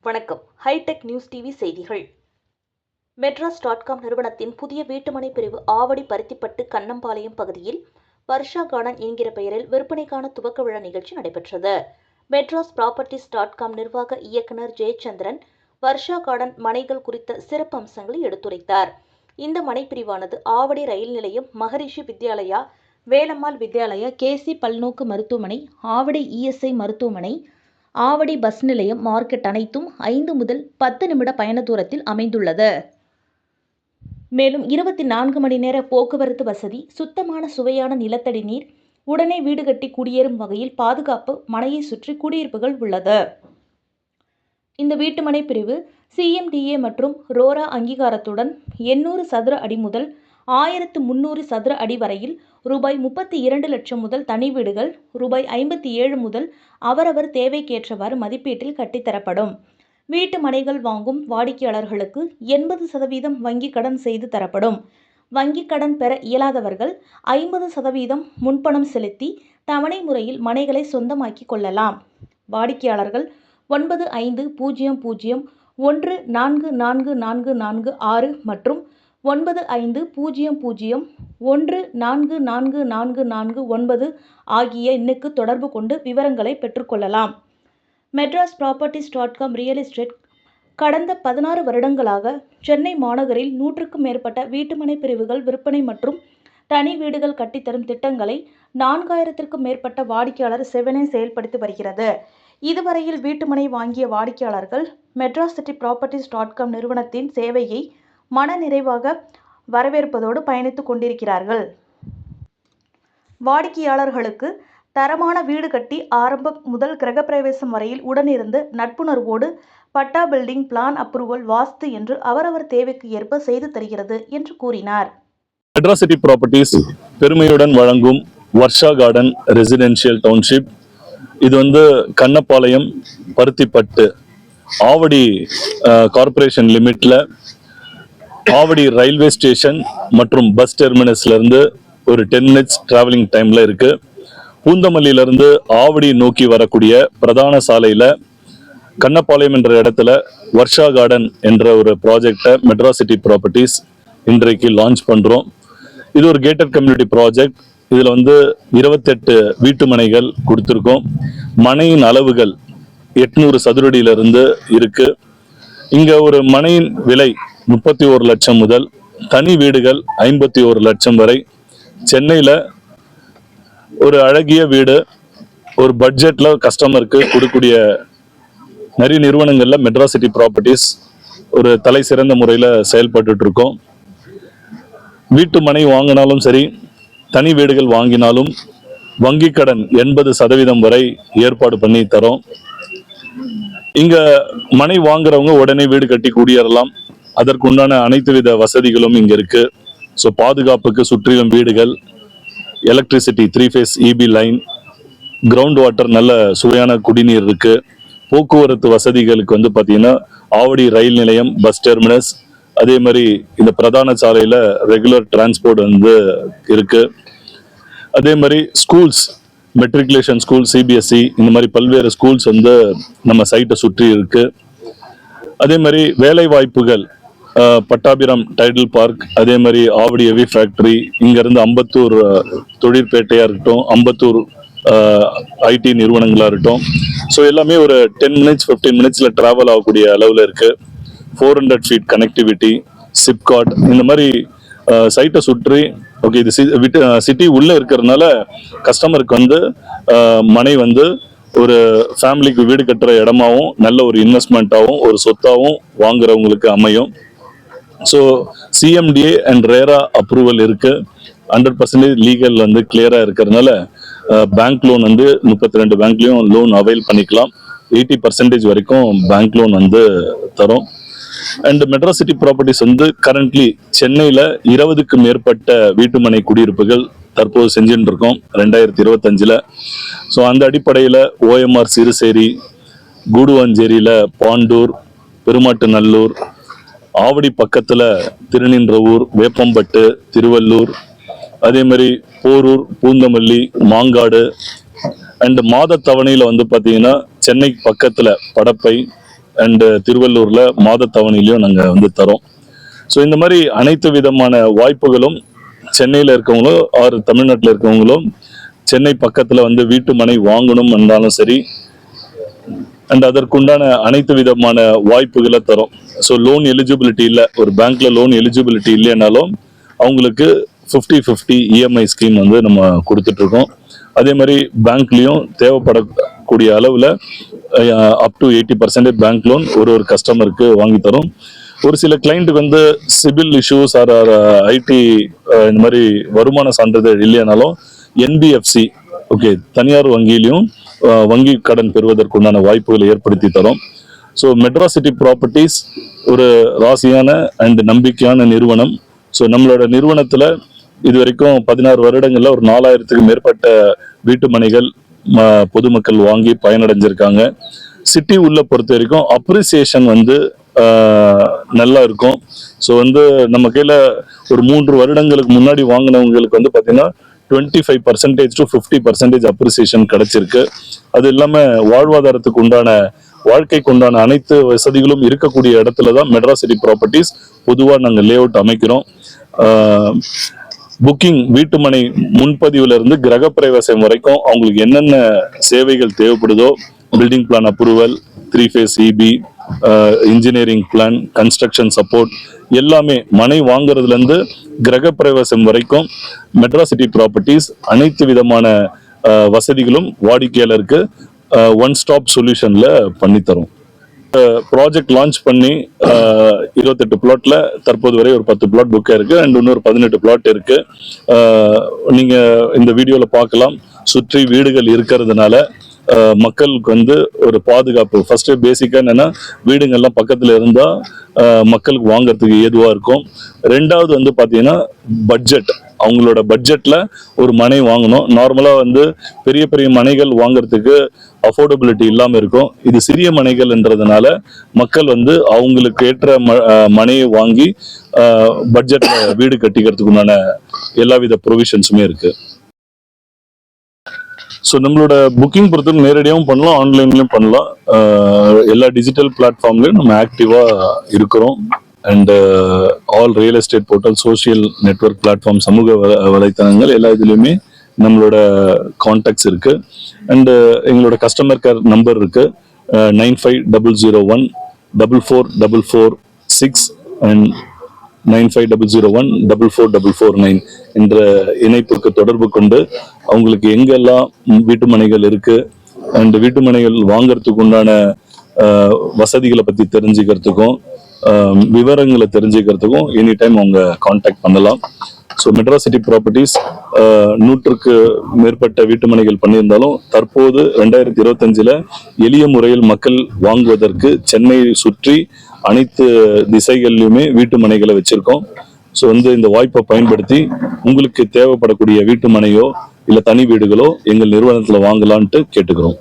வணக்கம். Hitech news TV செய்திகள். Madras dot com நிறுவனத்தின் புதிய வீட்டுமனை பிரிவு ஆவடி பருத்திப்பட்டு கண்ணம்பாளையம் பகுதியில் வர்ஷா கார்டன் என்கிற பெயரில் விற்பனைக்கான துவக்க விழா நிகழ்ச்சி நடைபெற்றது. மெட்ராஸ் ப்ராப்பர்ட்டிஸ் டாட் காம் நிர்வாக இயக்குநர் ஜெயச்சந்திரன் வர்ஷா கார்டன் மனைகள் குறித்த சிறப்பு அம்சங்களை எடுத்துரைத்தார். இந்த மனை பிரிவானது ஆவடி ரயில் நிலையம் மகரிஷி வித்யாலயா வேலம்மாள் வித்யாலயா கேசி பல்நோக்கு மருத்துவமனை ஆவடி இஎஸ்ஐ மருத்துவமனை ஆவடி பஸ் நிலையம் மார்க்கெட் அனைத்தும் ஐந்து முதல் பத்து நிமிட பயண தூரத்தில் அமைந்துள்ளது. மேலும் இருபத்தி நான்கு மணி நேர போக்குவரத்து வசதி சுத்தமான சுவையான நிலத்தடி நீர் உடனே வீடு கட்டி குடியேறும் வகையில் பாதுகாப்பு மனையை சுற்றி குடியிருப்புகள் உள்ளது. இந்த வீட்டுமனை பிரிவு சிஎம்டிஏ மற்றும் ரோரா அங்கீகாரத்துடன் எண்ணூறு சதுர அடி முதல் ஆயிரத்து முந்நூறு சதுர அடி வரையில் ரூபாய் முப்பத்தி இரண்டு லட்சம் முதல் தனி வீடுகள் ரூபாய் ஐம்பத்தி ஏழு முதல் அவரவர் தேவைக்கேற்றவாறு மதிப்பீட்டில் கட்டித்தரப்படும். வீட்டு மனைகள் வாங்கும் வாடிக்கையாளர்களுக்கு எண்பது சதவீதம் வங்கி கடன் செய்து தரப்படும். வங்கி கடன் பெற இயலாதவர்கள் ஐம்பது சதவீதம் முன்பணம் செலுத்தி தவணை முறையில் மனைகளை சொந்தமாக்கி கொள்ளலாம். வாடிக்கையாளர்கள் ஒன்பது ஐந்து பூஜ்ஜியம் பூஜ்ஜியம் ஒன்று நான்கு நான்கு நான்கு நான்கு ஆறு மற்றும் ஒன்பது ஐந்து பூஜ்ஜியம் பூஜ்ஜியம் ஒன்று நான்கு நான்கு நான்கு நான்கு ஒன்பது ஆகிய எண்ணுக்கு தொடர்பு கொண்டு விவரங்களை பெற்றுக்கொள்ளலாம். Madras properties dot com real estate கடந்த பதினாறு வருடங்களாக சென்னை மாநகரில் நூற்றுக்கும் மேற்பட்ட வீட்டுமனை பிரிவுகள் விற்பனை மற்றும் தனி வீடுகள் கட்டித்தரும் திட்டங்களை நான்காயிரத்திற்கும் மேற்பட்ட வாடிக்கையாளர் செவனே செயல்படுத்தி வருகிறது. இதுவரையில் வீட்டுமனை வாங்கிய வாடிக்கையாளர்கள் Madras city properties dot com நிறுவனத்தின் சேவையை மனநிறைவாக வரவேற்பதோடு பயணித்துக் கொண்டிருக்கிறார்கள். வாடிக்கையாளர்களுக்கு தரமான வீடு கட்டி ஆரம்பம் முதல் கிரகப்பிரவேசம் வரையில் உடனிருந்து நட்புணர்வோடு patta building plan approval vastu என்று அவரவர் தேவைக்கு ஏற்ப செய்து தருகிறது என்று கூறினார். மெட்ராசிட்டி ப்ராப்பர்ட்டிஸ் பெருமையுடன் வழங்கும் வர்ஷா கார்டன் ரெசிடென்ஷியல் டவுன்ஷிப். இது வந்து கண்ணப்பாளையம் பருத்திப்பட்டு ஆவடி கார்ப்பரேஷன் லிமிட்டில் ஆவடி ரயில்வே ஸ்டேஷன் மற்றும் பஸ் டெர்மினஸ்ல இருந்து ஒரு டென் மினிட்ஸ் டிராவலிங் டைம்ல இருக்கு. பூந்தமல்லியிலேருந்து ஆவடி நோக்கி வரக்கூடிய பிரதான சாலையில கண்ணப்பாளையம் என்ற இடத்துல வர்ஷா கார்டன் என்ற ஒரு ப்ராஜெக்டை மெட்ராஸ் சிட்டி ப்ராப்பர்ட்டிஸ் இன்றைக்கு லான்ச் பண்றோம். இது ஒரு கேட்டட் கம்யூனிட்டி ப்ராஜெக்ட் இதுல வந்து இருபத்தெட்டு வீட்டு மனைகள் கொடுத்துருக்கோம். மனையின் அளவுகள் எட்நூறு சதுரடியிலிருந்து இருக்குது இருக்கு. இங்க ஒரு மனையின் விலை முப்பத்தி ஒரு லட்சம் முதல் தனி வீடுகள் ஐம்பத்தி ஒரு லட்சம் வரை. சென்னையில் ஒரு அழகிய வீடு ஒரு பட்ஜெட்டில் கஸ்டமருக்கு கொடுக்கக்கூடிய நிறைய நிறுவனங்களில் மெட்ராஸ் சிட்டி ப்ராப்பர்ட்டிஸ் ஒரு தலை சிறந்த முறையில் செயல்பட்டு இருக்கோம் வீட்டு மனை வாங்கினாலும் சரி தனி வீடுகள் வாங்கினாலும் வங்கி கடன் எண்பது சதவீதம் வரை ஏற்பாடு பண்ணி தரோம். இங்கே மனை வாங்குறவங்க உடனே வீடு கட்டி குடியேறலாம். அதற்கு உண்டான அனைத்து வித வசதிகளும் இங்கே இருக்கு. ஸோ பாதுகாப்புக்கு சுற்றிலும் வீடுகள் electricity three phase EB line ground water நல்ல சுவையான குடிநீர் இருக்கு. போக்குவரத்து வசதிகளுக்கு வந்து பார்த்தீங்கன்னா ஆவடி ரயில் நிலையம் பஸ் டெர்மினஸ் அதே மாதிரி இந்த பிரதான சாலையில் ரெகுலர் டிரான்ஸ்போர்ட் வந்து இருக்கு. அதே மாதிரி ஸ்கூல்ஸ் மெட்ரிகுலேஷன் ஸ்கூல் சிபிஎஸ்சி இந்த மாதிரி பல்வேறு ஸ்கூல்ஸ் வந்து நம்ம சைட்டை சுற்றி இருக்கு. அதே மாதிரி வேலை வாய்ப்புகள் பட்டாபிரம் டைடல் பார்க் அதே மாதிரி ஆவடி எவி ஃபேக்டரி இங்கேருந்து அம்பத்தூர் தொழிற்பேட்டையாக இருக்கட்டும் அம்பத்தூர் ஐடி நிறுவனங்களாக இருக்கட்டும். ஸோ எல்லாமே ஒரு டென் மினிட்ஸ் ஃபிஃப்டீன் மினிட்ஸில் ட்ராவல் ஆகக்கூடிய அளவில் இருக்குது four hundred feet connectivity SIPCOT இந்த மாதிரி சைட்டை சுற்றி ஓகே இது சிட்டி உள்ளே இருக்கிறதுனால கஸ்டமருக்கு வந்து மனை வந்து ஒரு ஃபேமிலிக்கு வீடு கட்டுற இடமாவும் நல்ல ஒரு இன்வெஸ்ட்மெண்ட்டாகவும் ஒரு சொத்தாகவும் வாங்குறவங்களுக்கு அமையும். So CMDA and RERA approval இருக்கு. ஹண்ட்ரட் பர்சன்டேஜ் லீகல் வந்து கிளியரா இருக்கிறதுனால பேங்க் லோன் வந்து முப்பத்தி ரெண்டு பேங்க்லயும் லோன் அவைல் பண்ணிக்கலாம். எயிட்டி பர்சன்டேஜ் வரைக்கும் பேங்க் லோன் வந்து தரும். அண்ட் மெட்ராஸ் சிட்டி ப்ராப்பர்ட்டிஸ் வந்து கரண்ட்லி சென்னையில இருபதுக்கு மேற்பட்ட வீட்டுமனை குடியிருப்புகள் தற்போது செஞ்சுட்டு இருக்கோம் ரெண்டாயிரத்தி இருபத்தஞ்சில். ஸோ அந்த அடிப்படையில் ஓஎம்ஆர் சிறுசேரி கூடுவாஞ்சேரியில பாண்டூர் பெருமாட்டு நல்லூர் ஆவடி பக்கத்துல திருநின்றவூர் வேப்பம்பட்டு திருவள்ளூர் அதே மாதிரி போரூர் பூந்தமல்லி மாங்காடு அண்ட் மாத தவணையில வந்து பாத்தீங்கன்னா சென்னை பக்கத்துல படப்பை அண்ட் திருவள்ளூர்ல மாத தவணையிலையும் நாங்க வந்து தரோம். ஸோ இந்த மாதிரி அனைத்து விதமான வாய்ப்புகளும் சென்னையில இருக்கவங்களும் ஆறு தமிழ்நாட்டில் இருக்கவங்களும் சென்னை பக்கத்துல வந்து வீட்டு மனை வாங்கணும் என்றாலும் சரி அண்ட் அதற்குண்டான அனைத்து விதமான வாய்ப்புகளை தரும். ஸோ லோன் எலிஜிபிலிட்டி இல்லை ஒரு பேங்க்ல லோன் எலிஜிபிலிட்டி இல்லைனாலும் அவங்களுக்கு ஃபிஃப்டி ஃபிஃப்டி இஎம்ஐ ஸ்கீம் வந்து நம்ம கொடுத்துட்டு இருக்கோம் அதே மாதிரி பேங்க்லேயும் தேவைப்படக்கூடிய அளவில் up to eighty percentage bank loan ஒரு ஒரு கஸ்டமருக்கு வாங்கி தரும். ஒரு சில கிளைண்ட்டுக்கு வந்து சிபில் இஷ்யூஸ் ஆர் ஐடி இந்த மாதிரி வருமான சான்றிதழ் இல்லைனாலும் என்பிஎஃப்சி ஓகே தனியார் வங்கியிலையும் வங்கி கடன் பெறுவதற்குண்டான வாய்ப்புகளை ஏற்படுத்தி தரோம். ஸோ மெட்ராசிட்டி ப்ராப்பர்ட்டிஸ் ஒரு ராசியான அண்ட் நம்பிக்கையான நிறுவனம். ஸோ நம்மளோட நிறுவனத்தில் இது வரைக்கும் பதினாறு வருடங்களில் ஒரு நாலாயிரத்துக்கு மேற்பட்ட வீட்டு மனைகள் ம- பொதுமக்கள் வாங்கி பயனடைஞ்சிருக்காங்க. சிட்டி உள்ள பொறுத்த வரைக்கும் அப்ரிசியேஷன் வந்து நல்லா இருக்கும். ஸோ வந்து நம்ம கையில் ஒரு மூன்று வருடங்களுக்கு முன்னாடி வாங்கினவங்களுக்கு வந்து பார்த்தீங்கன்னா twenty five percentage to fifty percentage appreciation கிடைச்சிருக்கு. அது இல்லாமல் வாழ்வாதாரத்துக்கு உண்டான வாழ்க்கைக்கு உண்டான அனைத்து வசதிகளும் இருக்கக்கூடிய இடத்துல தான் மெட்ராசிட்டி ப்ராப்பர்ட்டிஸ் பொதுவாக நாங்கள் லே அவுட் அமைக்கிறோம். புக்கிங் வீட்டுமனை முன்பதிவுல இருந்து கிரகப்பிரவேசம் வரைக்கும் அவங்களுக்கு என்னென்ன சேவைகள் தேவைப்படுதோ building plan approval three phase EB engineering plan construction support எல்லாமே மனை வாங்குறதுல இருந்து கிரகப்பிரவேசம் வரைக்கும் மெட்ராசிட்டி ப்ராப்பர்ட்டிஸ் அனைத்து விதமான வசதிகளும் வாடிக்கையாளருக்கு ஒன் ஸ்டாப் சொல்யூஷன்ல பண்ணித்தரும். ப்ராஜெக்ட் லான்ச் பண்ணி இருபத்தெட்டு பிளாட்ல தற்போது வரை ஒரு பத்து பிளாட் புக் இருக்கு அண்ட் இன்னொரு பதினெட்டு பிளாட் இருக்கு. நீங்கள் நீங்க இந்த வீடியோல பார்க்கலாம். சுற்றி வீடுகள் இருக்கிறதுனால மக்களுக்கு வந்து ஒரு பாதுகாப்பு. ஃபஸ்ட்டு பேசிக்காக என்னென்னா வீடுங்கள்லாம் பக்கத்தில் இருந்தால் மக்களுக்கு வாங்கிறதுக்கு ஏதுவாக இருக்கும். ரெண்டாவது வந்து பார்த்தீங்கன்னா பட்ஜெட் அவங்களோட பட்ஜெட்டில் ஒரு மனை வாங்கணும். நார்மலாக வந்து பெரிய பெரிய மனைகள் வாங்கிறதுக்கு அஃபோர்டபிலிட்டி இல்லாமல் இருக்கும். இது சிறிய மனைகள்ன்றதுனால மக்கள் வந்து அவங்களுக்கு ஏற்ற ம- மனையை வாங்கி பட்ஜெட்டில் வீடு கட்டிக்கிறதுக்குண்டான எல்லாவித ப்ரொவிஷன்ஸுமே இருக்குது ஸோ நம்மளோட புக்கிங் பொறுத்து நேரடியாகவும் பண்ணலாம் ஆன்லைன்லையும் பண்ணலாம். எல்லா டிஜிட்டல் பிளாட்ஃபார்ம்லையும் நம்ம ஆக்டிவாக இருக்கிறோம். And all real estate portal social network platform சமூக வ- வலைத்தளங்கள் எல்லா இதுலேயுமே நம்மளோட கான்டாக்ட்ஸ் இருக்கு. அண்ட் எங்களோட கஸ்டமர் கேர் நம்பர் இருக்கு. Nine five double zero one double four double four six and nine five double zero one double four double four nine என்ற இணைப்புக்கு தொடர்பு கொண்டு அவங்களுக்கு எங்கெல்லாம் வீட்டு மனைகள் இருக்கு அண்ட் வீட்டு மனைகள் உண்டான வசதிகளை பத்தி தெரிஞ்சுக்கிறதுக்கும் விவரங்களை தெரிஞ்சுக்கிறதுக்கும் எனி டைம் அவங்க காண்டாக்ட் பண்ணலாம். ஸோ மெட்ராசிட்டி ப்ராப்பர்ட்டிஸ் நூற்றுக்கு மேற்பட்ட வீட்டுமனைகள் பண்ணியிருந்தாலும் தற்போது ரெண்டாயிரத்தி இருபத்தஞ்சில் எளிய முறையில் மக்கள் வாங்குவதற்கு சென்னையை சுற்றி அனைத்து திசைகள்லையுமே வீட்டு மனைகளை வச்சிருக்கோம். ஸோ வந்து இந்த வாய்ப்பை பயன்படுத்தி உங்களுக்கு தேவைப்படக்கூடிய வீட்டு மனையோ இல்லை தனி வீடுகளோ எங்கள் நிறுவனத்தில் வாங்கலான்ட்டு கேட்டுக்கிறோம்.